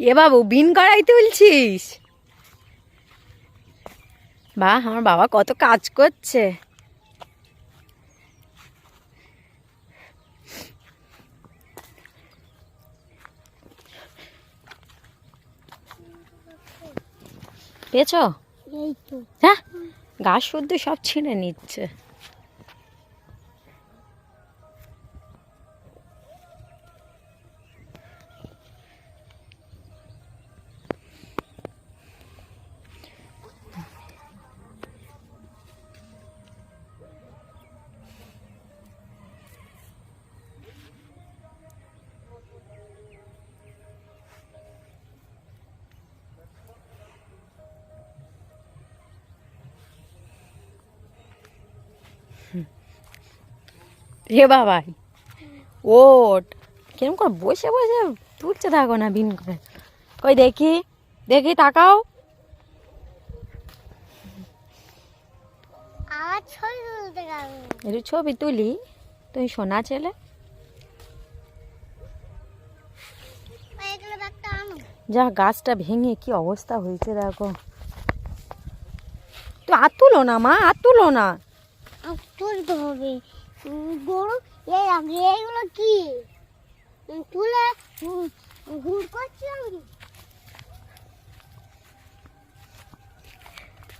এ বাবু বিন করাই তুলছিস? বা আমার বাবা কত কাজ করছে। পেয়েছ? হ্যাঁ গাছ শুদ্ধ সব ছিঁড়ে নিচ্ছে। হে বাবাই। ওট কিরম করে বসে বসে তুলছে থাকো না বিন করে। কই দেখি দেখি তাকাও। একটু ছবি তুলি। তুই সোনা ছেলে। যা গাছটা ভেঙে কি অবস্থা হয়েছে দেখো। তুই আর তুলো না মা আর তুলো না। তুলতে হবে। গরু, এই আগে এইগুলো কি? তুলে ঘুর করছি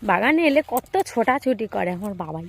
বাগানে এলে কত ছোটাছুটি করে আমার বাবাই।